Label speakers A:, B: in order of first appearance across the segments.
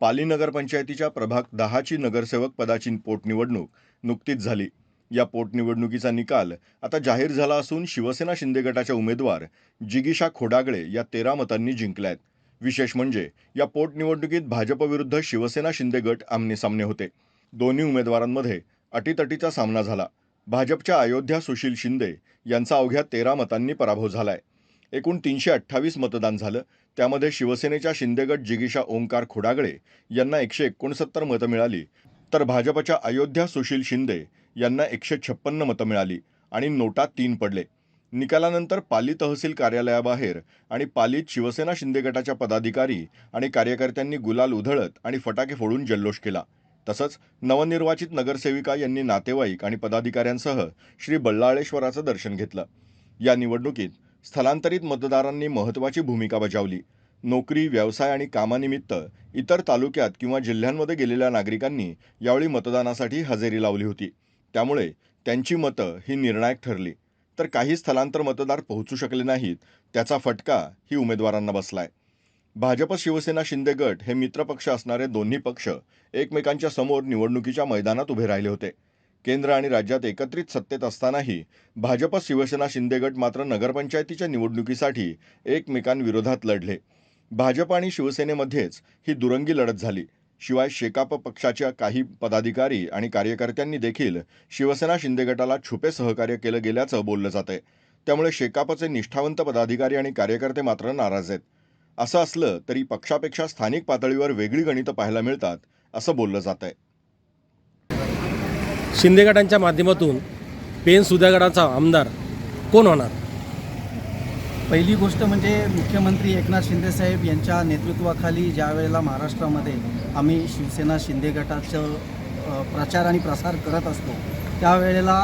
A: पाली नगरपंचायतीच्या प्रभाग दहाची नगरसेवक पदाची पोटनिवडणूक नुकतीच झाली. या पोटनिवडणुकीचा निकाल आता जाहीर झाला असून शिवसेना शिंदे गटाच्या उमेदवार जिगीषा खोडागळे या तेरा मतांनी जिंकल्या आहेत विशेष म्हणजे या पोटनिवडणुकीत भाजपविरुद्ध शिवसेना शिंदे गट आमनेसामने होते. दोन्ही उमेदवारांमध्ये अटीतटीचा सामना झाला. भाजपच्या अयोध्या सुशील शिंदे यांचा अवघ्या तेरा मतांनी पराभव झालाय. एकूण तीनशे अठ्ठावीस मतदान झालं. त्यामध्ये शिवसेनेच्या शिंदेगट जिगीषा ओंकार खोडागळे यांना एकशे एकोणसत्तर मतं मिळाली. तर भाजपच्या अयोध्या सुशील शिंदे यांना एकशे छप्पन्न मतं मिळाली आणि नोटा तीन पडले. निकालानंतर पाली तहसील कार्यालयाबाहेर आणि पालीत शिवसेना शिंदे गटाच्या पदाधिकारी आणि कार्यकर्त्यांनी गुलाल उधळत आणि फटाके फोडून जल्लोष केला. तसंच नवनिर्वाचित नगरसेविका यांनी नातेवाईक आणि पदाधिकाऱ्यांसह श्री बल्लाळेश्वराचं दर्शन घेतलं. या निवडणुकीत स्थलांतरित मतदारांनी महत्त्वाची भूमिका बजावली. नोकरी व्यवसाय आणि कामानिमित्त इतर तालुक्यात किंवा जिल्ह्यांमध्ये गेलेल्या नागरिकांनी यावेळी मतदानासाठी हजेरी लावली होती. त्यामुळे त्यांची मतं ही निर्णायक ठरली. तर काही स्थलांतर मतदार पोहोचू शकले नाहीत त्याचा फटका ही उमेदवारांना बसलाय. भाजप शिवसेना शिंदे गट हे मित्रपक्ष असणारे दोन्ही पक्ष एकमेकांच्या समोर निवडणुकीच्या मैदानात उभे राहिले होते. केंद्र आणि राज्यात एकत्रित सत्तेत असतानाही भाजप शिवसेना शिंदे गट मात्र नगरपंचायतीच्या निवडणुकीसाठी एकमेकांविरोधात लढले. भाजप आणि शिवसेनेमध्येच ही दुरंगी लढत झाली. शिवाय शेकाप पक्षाच्या काही पदाधिकारी आणि कार्यकर्त्यांनी देखील शिवसेना शिंदे गटाला छुपे सहकार्य केलं गेल्याचं बोललं जात आहे त्यामुळे शेकापचे निष्ठावंत पदाधिकारी आणि कार्यकर्ते मात्र नाराज आहेत. असं असलं तरी पक्षापेक्षा स्थानिक पातळीवर वेगळी गणितं पाहायला मिळतात असं बोललं जात आहे
B: शिंदे गटांच्या माध्यमातून पेन सुद्या गटाचा आमदार कोण होणार?
C: पहिली गोष्ट म्हणजे मुख्यमंत्री एकनाथ शिंदेसाहेब यांच्या नेतृत्वाखाली ज्या वेळेला महाराष्ट्रामध्ये आम्ही शिवसेना शिंदे गटाचं प्रचार आणि प्रसार करत असतो त्यावेळेला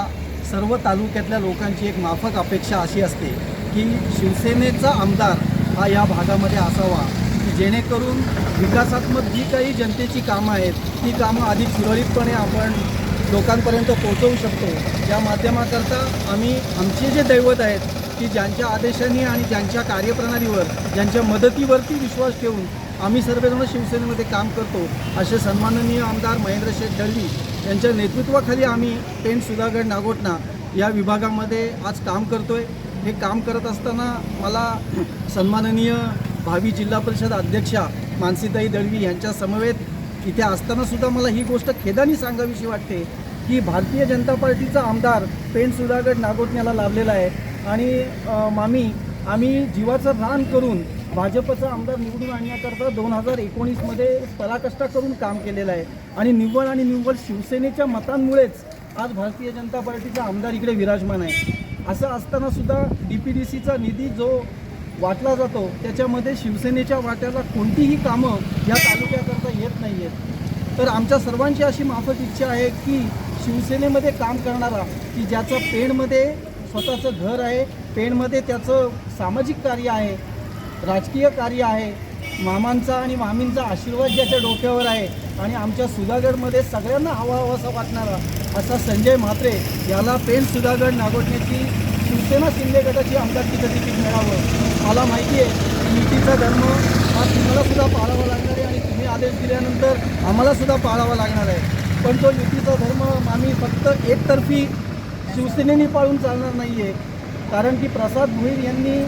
C: सर्व तालुक्यातल्या लोकांची एक माफक अपेक्षा अशी असते की शिवसेनेचा आमदार हा या भागामध्ये असावा की जेणेकरून विकासात्मक जी काही जनतेची कामं आहेत ती कामं अधिक सुरळीतपणे आपण लोकांपर्यंत पोहोचवू शकतो. या माध्यमाकरता आम्ही आमचे जे दैवत आहेत की ज्यांच्या आदेशाने आणि ज्यांच्या कार्यप्रणालीवर ज्यांच्या मदतीवरती विश्वास ठेवून आम्ही सर्वजण शिवसेनेमध्ये काम करतो असे सन्माननीय आमदार महेंद्र शेठ दळवी यांच्या नेतृत्वाखाली आम्ही पेन सुधागड नागोटणा या विभागामध्ये आज काम करतो आहे हे काम करत असताना मला सन्माननीय भावी जिल्हा परिषद अध्यक्षा मानसीताई दळवी यांच्या समवेत इथे असतानासुद्धा मला ही गोष्ट खेदानी सांगावीशी वाटते. की भारतीय जनता पार्टीचा आमदार पेन सुधागड नागोटण्याला लाभलेला आहे. आणि मामी आम्ही जीवाचं रान करून भाजपचा आमदार निवडून आणण्याकरता दोन हजार एकोणीसमध्ये पराकष्टा करून काम केलेलं आहे. आणि निव्वळ आणि निव्वळ शिवसेनेच्या मतांमुळेच आज भारतीय जनता पार्टीचा आमदार इकडे विराजमान आहे. असं असताना सुद्धा डी पी डी सीचा निधी जो वाटला जातो त्याच्यामध्ये शिवसेनेच्या वाट्याला कोणतीही कामं या तालुक्याकरता येत नाही आहेत तर आमच्या सर्वांची अशी माफक इच्छा आहे की शिवसेनेमध्ये काम करणारा की ज्याचं पेणमध्ये स्वतःचं घर आहे पेणमध्ये त्याचं सामाजिक कार्य आहे राजकीय कार्य आहे मामांचा आणि मामींचा आशीर्वाद ज्याच्या डोक्यावर आहे आणि आमच्या सुधागडमध्ये सगळ्यांना हवा हवासा वाटणारा असा संजय म्हात्रे याला पेण सुधागड नागोटण्याची शिवसेना शिंदे गटाची आमदारकीचं तिकीट मिळावं? मला माहिती आहे की युतीचा धर्म हा तुम्हाला सुद्धा पाळावा लागणार आहे आणि तुम्ही आदेश दिल्यानंतर आम्हाला सुद्धा पाळावा लागणार आहे. पण तो युतीचा धर्म आम्ही फक्त एकतर्फी शिवसेनेने पाळून चालणार नाही आहे कारण की प्रसाद भुईर यांनी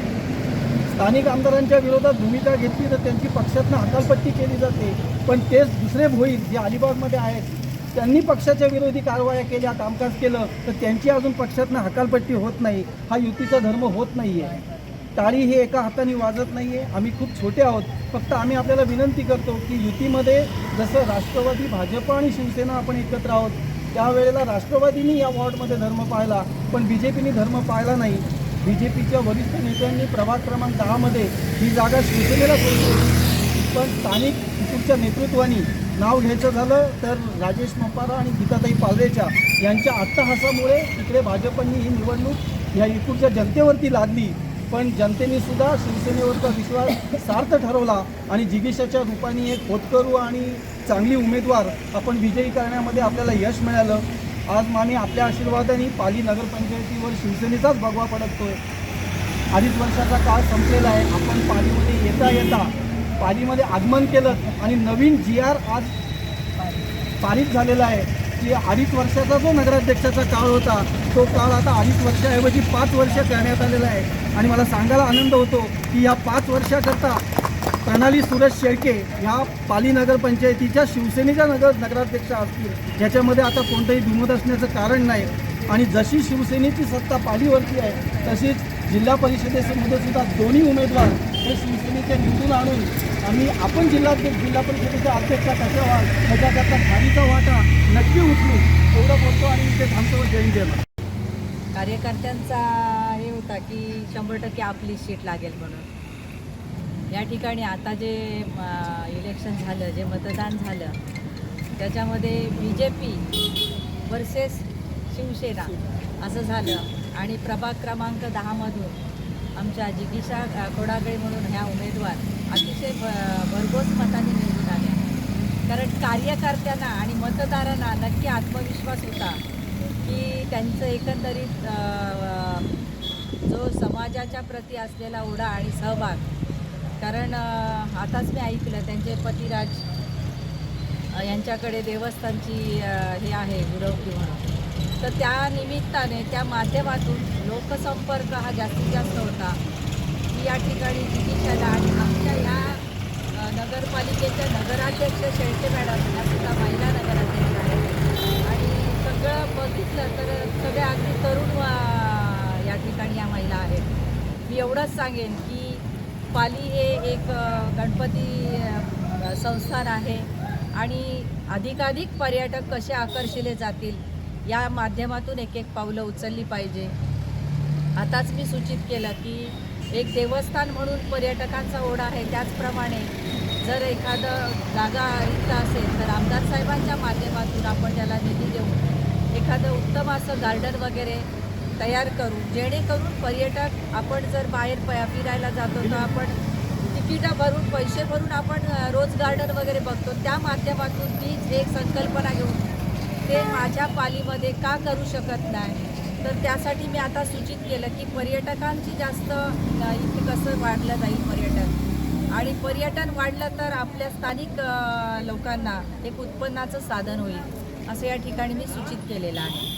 C: स्थानिक आमदारांच्या विरोधात भूमिका घेतली तर त्यांची पक्षातनं हकालपट्टी केली जाते. पण तेच दुसरे भोईर जे अलिबागमध्ये आहेत त्यांनी पक्षाच्या विरोधी कारवाया केल्या कामकाज केलं तर त्यांची अजून पक्षातनं हकालपट्टी होत नाही. हा युतीचा धर्म होत नाही आहे टाळी हे एका हाताने वाजत नाही आहे आम्ही खूप छोटे आहोत. फक्त आम्ही आपल्याला विनंती करतो की युतीमध्ये जसं राष्ट्रवादी भाजप आणि शिवसेना आपण एकत्र आहोत त्यावेळेला राष्ट्रवादीनी या वॉर्डमध्ये धर्म पाळला पण बी जे पीने धर्म पाळला नाही. बी जे पीच्या वरिष्ठ नेत्यांनी प्रभाग क्रमांक दहामध्ये ही जागा शिवसेनेला सोडली पण स्थानिक इकडच्या नेतृत्वानी नाव घ्यायचं झालं तर राजेश मपारा आणि गीताताई पालरेच्या यांच्या अट्टहासामुळे इकडे भाजपनी ही निवडणूक या इकडच्या जनतेवरती लादली पण जनतेने सुद्धा शिवसेनेवरचा विश्वास सार्थ ठरवला आणि जिगीशाच्या रूपाने एक होतकरू आणि चांगली उमेदवार आपण विजयी करण्यामध्ये आपल्याला यश मिळालं. आज मामी आपल्या आशीर्वादाने पाली नगरपंचायतीवर शिवसेनेचाच भगवा पडतोय. अडीच वर्षाचा काळ संपलेला आहे. आपण पालीमध्ये येता येता पालीमध्ये आगमन केलं आणि नवीन जी आर आज पारित झालेला आहे. की अडीच वर्षाचा जो नगराध्यक्षाचा काळ होता तो काळ आता अडीच वर्षाऐवजी पाच वर्ष करण्यात आलेला आहे. आणि मला सांगायला आनंद होतो की या पाच वर्षाकरता प्रणाली सुरज शेळके ह्या पाली नगरपंचायतीच्या शिवसेनेच्या नगर नगराध्यक्षा असतील ज्याच्यामध्ये आता कोणतंही दुमत असण्याचं कारण नाही. आणि जशी शिवसेनेची सत्ता पालीवरती आहे तशीच जिल्हा परिषदेमध्ये सुद्धा दोन्ही उमेदवार हे शिवसेनेच्या निवडून आणून आम्ही आपण जिल्हा जिल्हा अध्यक्ष अध्यक्षा कशा त्याचा त्याचा खालीचा वाटा नक्की उचलू एवढं बोलतो आणि इथे थांबतो जैन हिंद,
D: कार्यकर्त्यांचा हे होता की शंभर टक्के आपली सीट लागेल म्हणून. या ठिकाणी आता जे इलेक्शन झालं जे मतदान झालं त्याच्यामध्ये B J P versus Shiv Sena असं झालं. आणि प्रभाग क्रमांक दहामधून आमच्या जिगीषा अ, खोडागळे म्हणून ह्या उमेदवार अतिशय भ भरघोस मताने निवडून आल्या कारण कार्यकर्त्यांना आणि मतदारांना नक्की आत्मविश्वास होता की त्यांचं एकंदरीत जो समाजाच्या प्रती असलेला ओढा आणि सहभाग. कारण आताच मी ऐकलं त्यांचे पतिराज यांच्याकडे देवस्थानची हे आहे गुरवती म्हणून. तर त्या निमित्ताने त्या माध्यमातून लोकसंपर्क हा जास्तीत जास्त होता. की या ठिकाणी जिगीशाला आणि आमच्या ह्या नगरपालिकेच्या नगराध्यक्ष शेळके मॅडम या सुद्धा महिला नगराध्यक्ष आहेत. आणि सगळं बघितलं तर सगळ्या अगदी तरुण वा- या ठिकाणी या महिला आहेत. मी एवढंच सांगेन की पाली हे एक गणपती संस्थान आहे. आणि अधिकाधिक पर्यटक कसे आकर्षिले जातील या माध्यमातून एक एक पावलं उचलली पाहिजे. आताच मी सूचित केलं की एक देवस्थान म्हणून पर्यटकांचा ओढा आहे त्याचप्रमाणे जर एखादं जागा रिक्त असेल तर आमदार साहेबांच्या माध्यमातून आपण त्याला निधी देऊन एखादं उत्तम असं गार्डन वगैरे तयार करू जेणेकरून पर्यटक आपण जर बाहेर प फिरायला जातो तर आपण तिकीटं भरून पैसे भरून आपण रोज गार्डन वगैरे बघतो. त्या माध्यमातून तीच एक संकल्पना घेऊन ते माझ्या पालीमध्ये का करू शकत नाही? तर त्यासाठी मी आता सूचित केलं की पर्यटकांची जास्त इथे कसं वाढलं जाईल पर्यटन? आणि पर्यटन वाढलं तर आपल्या स्थानिक लोकांना एक उत्पन्नाचं साधन होईल असं या ठिकाणी मी सूचित केलेलं आहे.